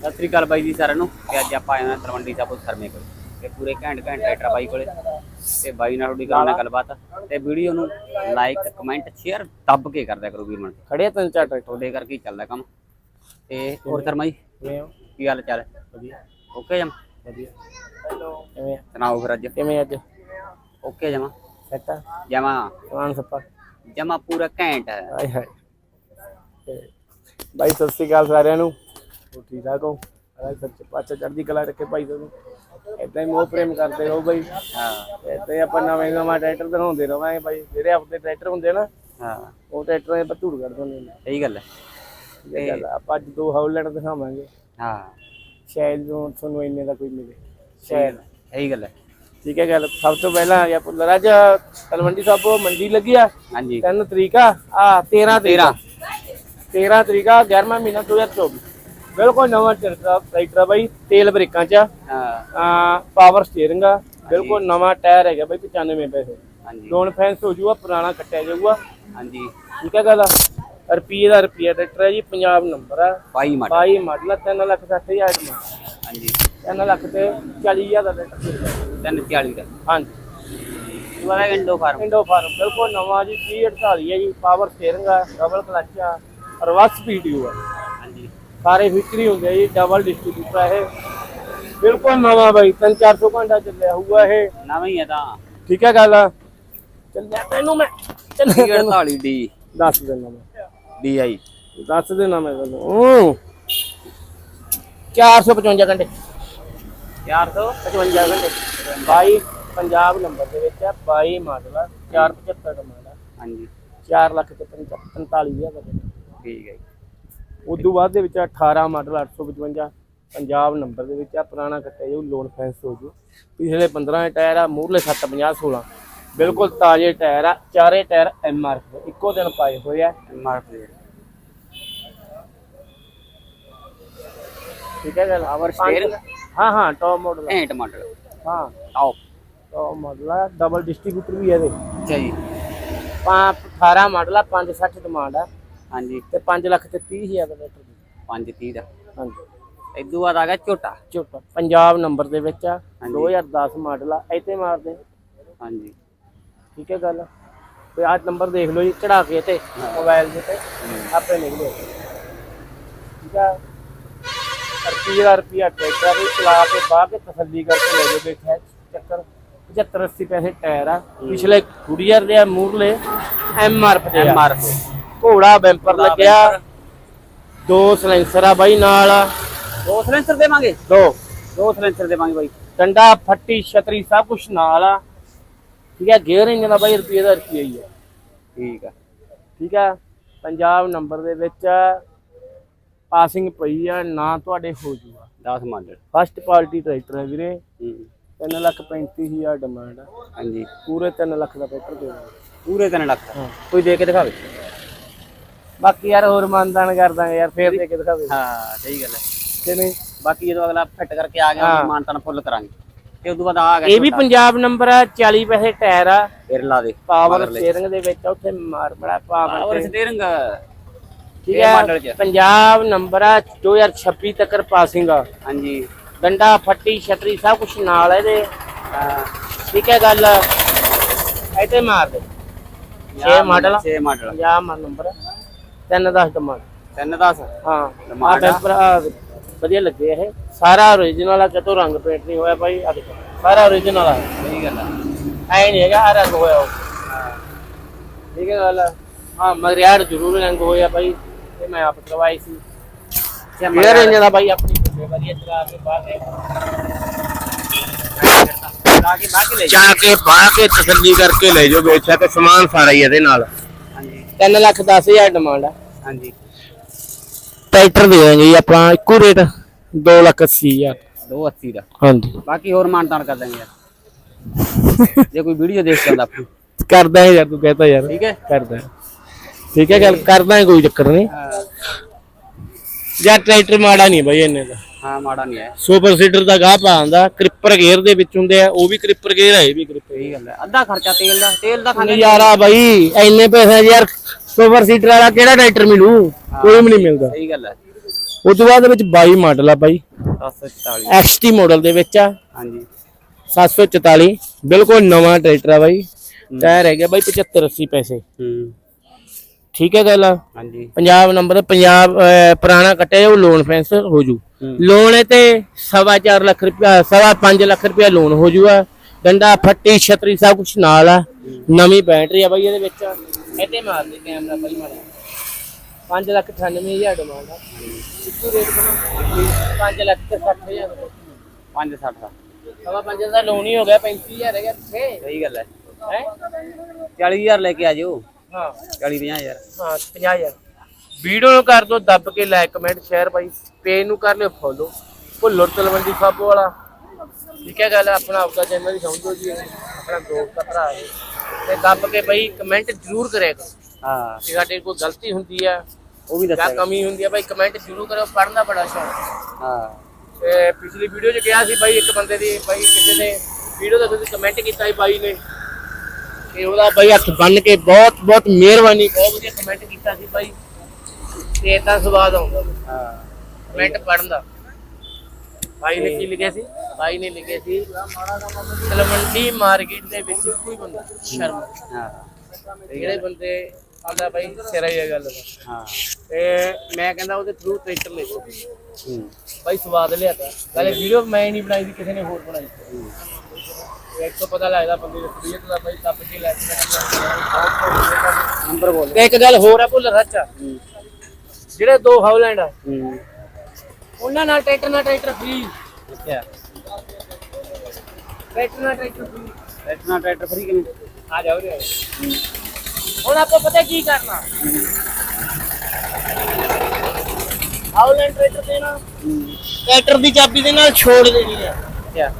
ਸਤਿ ਸ੍ਰੀ ਅਕਾਲ ਬਾਈ ਜੀ ਸਾਰਿਆਂ ਨੂੰ। ਤੇ ਅੱਜ ਆਪਾਂ ਆਏ ਹਾਂ ਤਲਵੰਡੀ ਸਾਬੋ ਸਰਮੇ ਕੋਲ। ਤੇ ਪੂਰੇ ਘੈਂਟ ਘੈਂਟ ਟਰੈਕਟਰ ਬਾਈ ਕੋਲੇ। ਤੇ ਬਾਈ ਨਾਲ ਥੋੜੀ ਕਰਨਾ ਗੱਲਬਾਤ। ਤੇ ਵੀਡੀਓ ਨੂੰ ਲਾਈਕ ਕਮੈਂਟ ਸ਼ੇਅਰ ਦੱਬ ਕੇ ਕਰਦਿਆ ਕਰੋ ਵੀਰ ਮਨ। ਖੜੇ ਤਿੰਨ ਚਾਰ ਟਰੈਕਟਰ ਤੁਹਾਡੇ ਕਰਕੇ ਹੀ ਚੱਲਦਾ ਕੰਮ। ਤੇ ਹੋਰ ਕਰਮਾ ਜੀ? ਕਿਵੇਂ ਹੋ? ਕੀ ਹਾਲ ਚਾਲ? ਹੈ ਵਧੀਆ। ਓਕੇ ਜਮ? ਵਧੀਆ। ਹੈਲੋ ਕਿਵੇਂ? ਸੁਣਾਓ ਫਿਰ ਅੱਜ? ਕਿਵੇਂ ਅੱਜ? ਓਕੇ ਜਮਾ। ਸੈਟ ਜਮਾ। ਸਮਾਨ ਸੱਪਾ? ਜਮਾ ਪੂਰਾ ਘੈਂਟ। ਹੈ ਆਏ ਹਾਏ। ਤੇ ਬਾਈ ਸਤਿ ਸ੍ਰੀ ਅਕਾਲ ਸਾਰਿਆਂ ਨੂੰ। ਹੋ ਠੀਕ ਠਾਕ ਹੋ? ਅਰੇ ਸੱਚ ਪਾਚਾ ਚੜ੍ਹਦੀ ਕਲਾ ਰੱਖੇ ਭਾਈ ਤੁਹਾਨੂੰ ਏਦਾਂ ਹੀ ਮੋਹ ਪ੍ਰੇਮ ਕਰਦੇ ਰਹੋ ਬਾਈ ਹਾਂ। ਹੀ ਆਪਾਂ ਨਵੇਂ ਨਵਾਂ ਟਰੈਕਟਰ ਦਿਖਾਉਂਦੇ ਰਵਾਂਗੇ ਬਾਈ ਜਿਹੜੇ ਆਪਣੇ ਟਰੈਕਟਰ ਹੁੰਦੇ ਨਾ ਹਾਂ। ਉਹ ਟਰੈਕਟਰਾਂ ਦੇ ਪਤੂੜ ਕਰ ਦਿੰਦੇ ਨੇ ਸਹੀ ਗੱਲ ਹੈ। ਇਹ ਗੱਲ। ਆਪਾਂ ਅੱਜ ਦੋ ਹਾਊਲੈਂਡ ਦਿਖਾਵਾਂਗੇ। ਹਾਂ। ਸ਼ਾਇਦ ਤੁਹਾਨੂੰ ਇੰਨੇ ਦਾ ਕੋਈ ਮਿਲੇ। ਸ਼ਾਇਦ। ਸਹੀ ਗੱਲ ਹੈ। ਠੀਕ ਹੈ ਗੱਲ। ਸਭ ਤੋਂ ਪਹਿਲਾਂ ਆ ਗਿਆ ਪੁੱਲਰ ਅੱਜ ਤਲਵੰਡੀ ਸਾਬੋ ਮੰਡੀ ਲੱਗੀ ਆ। ਹਾਂਜੀ। ਤਿੰਨ ਤਰੀਕ ਆ। ਆ 13 ਤਰੀਕ। 13 ਤਰੀਕ ਆ 11ਵਾਂ ਮਹੀਨਾ 2024 ਬਿਲਕੁਲ ਨਵਾਂ ਟਰੈਕਟਰ ਟਰੈਕਟਰ ਬਾਈ ਤੇਲ ਬ੍ਰੇਕਾਂ ਚ ਆ। ਹਾਂ। ਆ ਪਾਵਰ ਸਟੀਅਰਿੰਗ ਆ। ਬਿਲਕੁਲ ਨਵਾਂ ਟਾਇਰ ਹੈਗਾ ਬਾਈ 95 ਪੈਸੇ ਹਾਂਜੀ। ਲੋਨ ਫੈਂਸ ਹੋ ਜੂਗਾ ਪੁਰਾਣਾ ਕੱਟਿਆ ਜਾਊਗਾ। ਹਾਂਜੀ। ਠੀਕ ਹੈ ਗੱਲ ਰੁਪਈਏ ਦਾ ਰੁਪਈਆ ਟਰੈਕਟਰ ਹੈ ਜੀ ਪੰਜਾਬ ਨੰਬਰ ਆ। ਬਾਈ ਮਾਡਲ 22 ਮਾਡਲ ਆ 3 ਲੱਖ 60 ਹਜ਼ਾਰ ਦਾ। ਹਾਂਜੀ। 3 ਲੱਖ ਤੇ 40 ਹਜ਼ਾਰ ਦਾ ਟਰੈਕਟਰ 340 ਦਾ। ਹਾਂਜੀ। ਦੁਬਾਰਾ ਇੰਡੋ ਫਾਰਮ ਇੰਡੋ ਫਾਰਮ ਬਿਲਕੁਲ ਨਵਾਂ ਜੀ 348 ਹੈ ਜੀ ਪਾਵਰ ਸਟੀਅਰਿੰਗ ਆ ਡਬਲ ਕਲਚ ਆ ਰਿਵਰਸ ਸਪੀਡ ਆ। ਸਾਰੇ ਵਿਕਰੀ ਹੁੰਦੇ ਆ ਜੀ ਡਬਲ ਡਿਸਟ੍ਰੀਬਿਊਟਰ ਆ ਇਹ। ਬਿਲਕੁਲ ਨਵਾਂ ਬਾਈ 3-400 ਘੰਟਾ ਚੱਲਿਆ ਹੋਊਗਾ ਇਹ। ਨਵਾਂ ਹੀ ਹੈ ਤਾਂ। ਠੀਕ ਹੈ ਗੱਲ ਚੱਲਿਆ ਤੈਨੂੰ ਮੈਂ ਚੱਲਿਆ ਤੈਨੂੰ। 48 ਡੀ ਦੱਸ ਦੇਣਾ ਮੈਂ। D I. ਦੱਸ ਦੇਣਾ ਮੈਂ ਤੈਨੂੰ। ਹੂੰ। 455 ਘੰਟੇ। 400 55 ਘੰਟੇ। 22 ਪੰਜਾਬ ਨੰਬਰ ਦੇ ਵਿੱਚ ਆ 22 ਮਾਡਲ ਆ 475 ਦਾ ਮਾਡਲ ਆ। ਹਾਂਜੀ। 4 ਲੱਖ ਤੇ 45 ਹਜ਼ਾਰ ਦਾ। ਠੀਕ ਹੈ। ਉਦੋਂ ਬਾਅਦ ਦੇ ਵਿੱਚ ਆ 18 ਮਾਡਲ 855 ਪੰਜਾਬ ਨੰਬਰ ਦੇ ਵਿੱਚ ਆ ਪੁਰਾਣਾ ਕੱਟਿਆ ਜਾਊ ਲੋਨ ਫੈਂਸ ਹੋ ਜੂ ਪਿਛਲੇ 15 ਦੇ ਟਾਇਰ ਆ ਮੂਰਲੇ 750 16 ਬਿਲਕੁਲ ਤਾਜ਼ੇ ਟਾਇਰ ਆ ਚਾਰੇ ਟਾਇਰ ਐਮ ਆਰ ਦੇ ਇੱਕੋ ਦਿਨ ਪਾਏ ਹੋਏ ਆ। ਐਮਆਰ ਪਲੇਟ ਠੀਕ ਹੈ ਗੱਲ? Power steering? ਹਾਂ ਹਾਂ ਟੌਪ ਮਾਡਲ ਘੈਂਟ ਮਾਡਲ ਹਾਂ। ਟੌਪ ਟੌਪ ਮਾਡਲ ਆ ਡਬਲ ਡਿਸਟ੍ਰੀਬਿਊਟਰ ਵੀ ਆ ਇਹਦੇ। ਅੱਛਾ ਜੀ। ਪਾ 18 ਮਾਡਲ ਆ 560 ਡਿਮਾਂਡ ਆ। ਹਾਂਜੀ। ਤੇ 5 ਲੱਖ ਤੇ 30 ਹਜ਼ਾਰ ਦਾ ਟਰੈਕਟਰ ਦੀ। 530 ਦਾ। ਹਾਂਜੀ। ਇਦੋਂ ਬਾਅਦ ਆ ਗਿਆ ਝੋਟਾ। ਝੋਟਾ। ਪੰਜਾਬ ਨੰਬਰ ਦੇ ਵਿੱਚ ਆ। ਹਾਂਜੀ। 2010 ਮਾਡਲ ਆ। ਇੱਥੇ ਮਾਰਦੇ। ਹਾਂਜੀ। ਠੀਕ ਹੈ ਗੱਲ। ਤੇ ਆਹ ਨੰਬਰ ਦੇਖ ਲਓ ਜੀ ਚੜਾ ਕੇ ਤੇ ਮੋਬਾਈਲ ਦੇ ਤੇ ਆਪੇ ਨਿਕਲੇ ਠੀਕ ਆ। ਰੁਪਈਏ ਦਾ ਰੁਪਈਆ ਟਰੈਕਟਰ ਵੀ ਚਲਾ ਕੇ ਬਾਹ ਕੇ ਤਸੱਲੀ ਕਰਕੇ ਲੈ ਜਾਓ ਦੇਖਿਆ ਚੱਕਰ। 75 80 ਪੈਸੇ ਟਾਇਰ ਆ। ਪਿਛਲੇ ਕੁੜੀਅਰ ਦੇ ਆ ਮੂਰਲੇ ਐਮ ਆਰ ਪੀ ਐਮਆਰ ਘੋੜਾ ਬੈਂਪਰ ਲੱਗਿਆ। ਦੋ ਸਲੈਂਸਰ ਆ ਬਾਈ ਨਾਲ। ਦੋ ਸਿਲੰਡਰ ਦੇਵਾਂਗੇ? ਦੋ। ਦੋ ਸਿਲੰਡਰ ਦੇਵਾਂਗੇ ਬਾਈ। ਡੰਡਾ ਫੱਟੀ ਛਤਰੀ ਸਭ ਕੁਝ ਨਾਲ ਆ। ਠੀਕ ਹੈ ਗੇਅਰ ਇੰਜਨ ਦਾ ਬਾਈ ਰੁਪਈਏ ਦਾ ਰੁਪਈਆ ਹੀ ਆ। ਠੀਕ ਆ। ਠੀਕ ਆ ਪੰਜਾਬ ਨੰਬਰ ਦੇ ਵਿੱਚ ਪਾਸਿੰਗ ਪਈ ਆ ਨਾ ਤੁਹਾਡੇ ਹੋ ਜੂਗਾ। 10 ਮਾਡਲ ਫਸਟ ਪਾਰਟੀ ਟਰੈਕਟਰ ਹੈ ਵੀਰੇ। ਹੂੰ। 3 ਲੱਖ 35000 ਡਿਮਾਂਡ ਆ। ਹਾਂਜੀ। ਪੂਰੇ 3 ਲੱਖ ਦਾ ਟਰੈਕਟਰ ਦੇ ਦਾਂਗੇ ਪੂਰੇ 3 ਲੱਖ। ਕੋਈ ਦੇ ਕੇ ਦਿਖਾਵੇ? ਬਾਕੀ ਯਾਰ ਹੋਰ ਮਾਨਦਾਨ ਕਰ ਦਾਂਗੇ ਯਾਰ ਫੇਰ ਦੇ ਕੇ ਦਿਖਾਵੇ। ਹਾਂ ਸਹੀ ਗੱਲ ਹੈ। ਕਿ ਨਹੀਂ? ਬਾਕੀ ਜਦੋਂ ਅਗਲਾ ਫਿੱਟ ਕਰਕੇ ਆ ਗਿਆ ਮਾਨਤਨ ਫੁੱਲ ਕਰਾਂਗੇ। ਤੇ ਉਦੋਂ ਬਾਅਦ ਆ ਗਿਆ ਇਹ ਵੀ ਪੰਜਾਬ ਨੰਬਰ ਆ 40 ਪੈਸੇ ਟਾਇਰ ਆ। ਫਿਰ ਲਾ ਦੇ। ਪਾਵਰ ਸਟੀਅਰਿੰਗ ਦੇ ਵਿੱਚ ਉੱਥੇ ਮਾਰ ਬੜਾ ਪਾਵਰ ਸਟੀਅਰਿੰਗ ਠੀਕ ਹੈ। ਪੰਜਾਬ ਨੰਬਰ ਆ 2026 ਤੱਕ ਪਾਸਿੰਗ ਆ। ਹਾਂਜੀ। ਡੰਡਾ ਫੱਟੀ ਛਤਰੀ ਸਭ ਕੁਝ ਨਾਲ ਇਹਦੇ। ਠੀਕ ਹੈ ਗੱਲ। ਇੱਥੇ ਮਾਰ ਦੇ। 6 ਮਾਡਲ 6 ਮਾਡਲ ਪੰਜਾਬ ਮਾ ਨੰਬਰ 310 ਡਿਮਾਂਡ 310 ਹਾਂ। Demand ਆ। ਆ ਵਧੀਆ ਲੱਗੇ ਇਹ। ਸਾਰਾ origignal ਆ ਕਿਤੋਂ ਰੰਗ ਪੇਂਟ ਨਹੀਂ ਹੋਇਆ ਭਾਈ ਆ ਦੇਖੋ। ਸਾਰਾ origignal ਆ। ਸਹੀ ਗੱਲ ਆ। ਐ ਨਹੀਂ ਹੈਗਾ ਆ ਰੰਗ ਹੋਇਆ ਉਹ। ਠੀਕ ਹੈ ਗੱਲ ਹਾਂ ਮਗਰ ਯਾਰ ਜ਼ਰੂਰ ਰੰਗ ਹੋਇਆ ਭਾਈ ਇਹ ਮੈਂ ਆਪ ਕਰਵਾਈ ਸੀ। ਇੰਜਨ ਦਾ ਭਾਈ ਆਪਣੀ ਵਧੀਆ ਚਲਾ ਕੇ ਬਾਅਦ ਦੇ ਲਾ ਕੇ ਬਾਕੀ ਲੈ ਜਾ ਕੇ ਬਾਹ ਕੇ ਤਸੱਲੀ ਕਰਕੇ ਲੈ ਜਾਓ ਤੇ ਸਮਾਨ ਸਾਰਾ ਹੀ ਇਹਦੇ ਨਾਲ। ਹਾਂਜੀ 3 ਲੱਖ 10 ਹਜ਼ਾਰ ਡਿਮਾਂਡ ਆ। ਹਾਂਜੀ। ਟਰੈਕਟਰ ਦੇ ਦਾਂਗੇ ਜੀ ਆਪਾਂ ਇੱਕੋ ਰੇਟ 2 ਲੱਖ 80 ਹਜ਼ਾਰ। 280 ਦਾ। ਹਾਂਜੀ। ਬਾਕੀ ਹੋਰ ਮਾਨਤਾਨ ਕਰ ਦਾਂਗੇ ਯਾਰ। ਜੇ ਕੋਈ ਵੀਡੀਓ ਦੇਖ ਆਉਂਦਾ ਆਪਣੀ ਕਰਦਾ ਹੈ ਯਾਰ ਤੂੰ ਕਹਤਾ ਯਾਰ। ਠੀਕ ਹੈ? ਕਰਦਾ। ਠੀਕ ਹੈ ਗੱਲ ਕਰਦਾ ਹੈ ਕੋਈ ਚੱਕਰ ਨਹੀਂ। ਹਾਂ, ਯਾਰ ਟਰੈਕਟਰ ਮਾੜਾ ਨਹੀਂ ਬਈ ਇੰਨੇ ਦਾ। ਹਾਂ ਮਾੜਾ ਨਹੀਂ ਹੈ। ਸੁਪਰ ਸੀਡਰ ਦਾ ਗਾਹ ਪਾ ਆਂਦਾ ਕ੍ਰਿਪਰ ਗੇਅਰ ਦੇ ਵਿੱਚ ਹੁੰਦੇ ਆ ਉਹ ਵੀ ਕ੍ਰਿਪਰ ਗੇਅਰ ਹੈ ਇਹ ਵੀ ਕ੍ਰਿਪਰ ਸਹੀ ਗੱਲ ਹੈ। ਅੱਧਾ ਖਰਚਾ ਤੇਲ ਦਾ ਤੇਲ ਦਾ ਖਾਂਦੇ ਨਜ਼ਾਰਾ ਬਈ ਇੰਨੇ ਪੈਸੇ ਯਾਰ ਸੁਪਰ ਸੀਡਰ ਵਾਲਾ ਕਿਹੜਾ ਟਰੈਕਟਰ ਮਿਲੂ? ਕੋਈ ਵੀ ਨਹੀਂ ਮਿਲਦਾ। ਸਹੀ ਗੱਲ ਹੈ। ਉਸ ਤੋਂ ਬਾਅਦ ਵਿੱਚ 22 ਮਾਡਲ ਆ ਬਾਈ। 744 XT ਮਾਡਲ ਦੇ ਵਿੱਚ ਆ। ਹਾਂਜੀ। 744 ਬਿਲਕੁਲ ਨਵਾਂ ਟਰੈਕਟਰ ਆ ਬਾਈ। ਟਾਇਰ ਹੈਗੇ ਬਾਈ 75 80 ਪੈਸੇ। ਹੂੰ। ਠੀਕ ਹੈ ਗੱਲ ਹਾਂਜੀ। ਪੰਜਾਬ ਨੰਬਰ ਪੰਜਾਬ ਪੁਰਾਣਾ ਕੱਟਿਆ ਉਹ ਲੋਨ ਫੈਂਸ ਹੋ। ਜੂ। ਲੋਨ ਤੇ ਸਵਾ ਚਾਰ ਲੱਖ ਰੁਪਇਆ ਸਵਾ 5 ਲੱਖ ਰੁਪਇਆ ਲੋਨ ਹੋ ਜੂਗਾ ਡੰਡਾ ਫੱਟੀ ਛਤਰੀ ਸਭ ਕੁਝ ਨਾਲ ਆ। ਨਵੀਂ ਬੈਟਰੀ ਆ ਬਾਈ ਇਹਦੇ ਵਿੱਚ ਇੱਥੇ ਮਾਰ ਦੇ ਕੈਮਰਾ ਬਾਈ ਮਾਰਾ 5 ਲੱਖ 98000 ਡਿਮਾਂਡ ਆ ਕਿੰਨੀ ਰੇਟ ਬਣਾ 5 ਲੱਖ ਤੇ 60000 560 ਦਾ ਸਵਾ 5 ਦਾ ਲੋਨ ਹੀ ਹੋ ਗਿਆ 35000 ਹੈਗਾ ਪਿੱਛੇ ਸਹੀ ਗੱਲ ਹੈ। ਹੈ? 40000 ਲੈ ਕੇ ਆ ਜਿਓ। ਹਾਂ। 40 50000 ਹਾਂ 50000 ਵੀਡੀਓ ਨੂੰ ਕਰ ਦੋ ਦੱਬ ਕੇ ਲਾਈਕ ਕਮੈਂਟ ਸ਼ੇਅਰ ਪੇਜ ਨੂੰ ਕਰ ਲਿਓ ਫੋਲੋ ਭੁੱਲਰ ਤਲਵੰਡੀ ਸਾਬੋ ਵਾਲਾ। ਠੀਕ ਹੈ ਗੱਲ ਆਪਣਾ ਆਪਦਾ ਚੈਨਲ ਹੀ ਸਮਝੋ ਜੀ। ਆਪਣਾ ਦੋਸਤ ਭਰਾ ਹੈ ਤੇ ਦੱਬ ਕੇ ਬਈ ਕਮੈਂਟ ਜ਼ਰੂਰ ਕਰਿਆ ਕਰੋ। ਹਾਂ। ਜੇ ਸਾਡੇ ਕੋਈ ਗਲਤੀ ਹੁੰਦੀ ਆ ਉਹ ਵੀ ਜਾਂ ਦੱਸਿਆ ਕਮੀ ਹੁੰਦੀ ਆ ਬਾਈ ਕਮੈਂਟ ਜ਼ਰੂਰ ਕਰਿਓ ਪੜ੍ਹਨ ਦਾ ਬੜਾ ਸ਼ੌਕ ਹੈ। ਹਾਂ। ਤੇ ਪਿਛਲੀ ਵੀਡੀਓ 'ਚ ਕਿਹਾ ਸੀ ਬਾਈ ਇੱਕ ਬੰਦੇ ਦੀ ਬਾਈ ਕਿਸੇ ਨੇ ਵੀਡੀਓ ਦਾ ਤੁਸੀਂ ਕਮੈਂਟ ਕੀਤਾ ਸੀ ਬਾਈ ਨੇ। ਤੇ ਉਹਦਾ ਬਾਈ ਹੱਥ ਬੰਨ ਕੇ ਬਹੁਤ ਬਹੁਤ ਮਿਹਰਬਾਨੀ ਬਹੁਤ ਵਧੀਆ ਕਮੈਂਟ ਕੀਤਾ ਸੀ ਬਾਈ। ਤੇ ਤਾਂ ਸਵਾਦ ਆਉਂਦਾ। ਹਾਂ। ਕਮੈਂਟ ਪੜਨ ਦਾ। ਬਾਈ ਨੇ ਕੀ ਲਿਖਿਆ ਸੀ? ਬਾਈ ਨੇ ਲਿਖਿਆ ਸੀ ਤਲਵੰਡੀ ਮਾਰਕੀਟ ਦੇ ਵਿੱਚ ਕੋਈ ਬੰਦਾ ਸ਼ਰਮ ਹਾਂ। ਜਿਹੜੇ ਬੰਦੇ ਆਂਦਾ ਬਾਈ ਸਿਰਾ ਹੀ ਗੱਲ ਹਾਂ। ਤੇ ਮੈਂ ਕਹਿੰਦਾ ਉਹਦੇ ਥਰੂ ਟਰੈਕਟਰ ਲੈ ਹੂੰ। ਬਾਈ ਸਵਾਦ ਲਿਆਤਾ ਪਹਿਲੇ ਵੀਡੀਓ ਮੈਂ ਨਹੀਂ ਬਣਾਈ ਸੀ ਕਿਸੇ ਨੇ ਹੋਰ ਬਣਾਈ ਸੀ। ਤੇ ਇੱਕ ਤੋਂ ਪਤਾ ਲੱਗਦਾ ਬੰਦੇ ਦੀ ਤਬੀਅਤ ਦਾ ਬਾਈ ਟੱਪ ਕੇ ਲੈ ਨੰਬਰ ਬੋਲ। ਤੇ ਇੱਕ ਗੱਲ ਹੋਰ ਆ ਭੁੱਲ ਸੱਚ ਜਿਹੜੇ ਦੋ ਹਾਊਲੈਂਡ ਆ ਉਹਨਾਂ ਨਾਲ ਟਰੈਕਟਰ ਨਾਲ ਟਰੈਕਟਰ ਫ੍ਰੀ ਅੱਛਾ। ਟਰੈਕਟਰ ਨਾਲ ਟਰੈਕਟਰ ਫ੍ਰੀ ਇਤਨਾ ਟਰੈਕਟਰ ਫਰੀ ਕਿਵੇਂ ਆ ਜਾਓ ਰੇ ਹੁਣ ਆਪਾਂ ਪਤਾ ਕੀ ਕਰਨਾ? ਹਾਊਲੈਂਡ ਟਰੈਕਟਰ ਦੇਣਾ। ਹੂੰ ਟਰੈਕਟਰ ਦੀ ਚਾਬੀ ਦੇ ਨਾਲ ਛੋੜ ਦੇਣੀ ਆ। ਅੱਛਾ।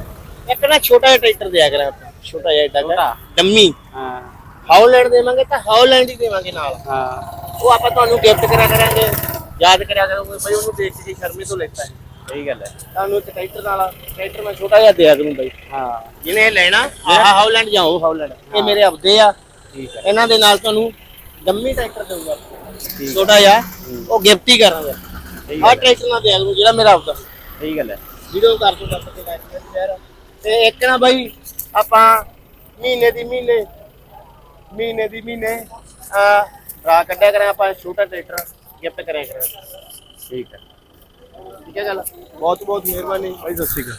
ਇੱਕ ਨਾ ਛੋਟਾ ਜਿਹਾ ਟਰੈਕਟਰ ਦਿਆ ਕਰਾਂ ਆਪਾਂ। ਛੋਟਾ ਜਿਹਾ ਏਡਾ ਛੋਟਾ? ਡੰਮੀ। ਹਾਂ। ਹਾਊਲੈਂਡ ਦੇਵਾਂਗੇ ਤਾਂ ਹਾਊਲੈਂਡ ਹੀ ਦੇਵਾਂਗੇ ਨਾਲ। ਹਾਂ। ਉਹ ਆਪਾਂ ਤੁਹਾਨੂੰ ਗਿਫਟ ਕਰਿਆ ਕਰਾਂਗੇ। ਯਾਦ ਕਰਿਆ ਕਰੋਗੇ ਬਈ ਉਹਨੂੰ ਦੇਖ ਕੇ ਸ਼ਰਮੇ ਤੋਂ ਲੈਤਾ ਹੈ ਸਹੀ ਗੱਲ ਹੈ। ਤੁਹਾਨੂੰ ਇੱਕ ਟਰੈਕਟਰ ਨਾਲ ਟਰੈਕਟਰ ਮੈਂ ਛੋਟਾ ਜਿਹਾ ਦਿਆ ਕਰੂੰ ਬਈ। ਹਾਂ। ਜਿਹਨੇ ਇਹ ਲੈਣਾ ਆਹ ਹਾਊਲੈਂਡ ਜਾਂ ਉਹ ਇਹ। ਮੇਰੇ ਆਪਦੇ ਆ। ਠੀਕ ਹੈ। ਇਹਨਾਂ ਦੇ ਨਾਲ ਤੁਹਾਨੂੰ ਡੰਮੀ ਟਰੈਕਟਰ ਦੇਊਗਾ। ਛੋਟਾ ਜਿਹਾ ਉਹ ਗਿਫਟ ਹੀ ਕਰਾਂਗੇ। ਸਹੀ ਆਹ ਗੱਲ ਹੈ। ਟਰੈਕਟਰ ਨਾਲ ਦਿਆ ਕਰੂੰ ਜਿਹੜਾ ਮੇਰਾ ਆਪਦਾ। ਸਹੀ ਗੱਲ ਹੈ। ਵੀਡੀਓ ਕਰ ਦੋ ਦੱਸ ਕੇ ਲਾਈਕ ਸ਼ੇਅਰ ਤੇ ਇੱਕ ਨਾ ਬਾਈ ਆਪਾਂ ਮਹੀਨੇ ਦੀ ਮਹੀਨੇ ਮਹੀਨੇ ਦੀ ਮਹੀਨੇ ਆ ਰਾ ਕੱਢਿਆ ਕਰਾਂ ਆਪਾਂ ਛੋਟਾ ਟਰੈਕਟਰ। ਗਿਫਟ ਕਰਿਆ ਕਰਾਂ ਠੀਕ ਹੈ। ਠੀਕ ਹੈ ਗੱਲ? ਬਹੁਤ ਬਹੁਤ ਮਿਹਰਬਾਨੀ। ਬਾਈ ਸਤਿ ਸ਼੍ਰੀ ਅਕਾਲ।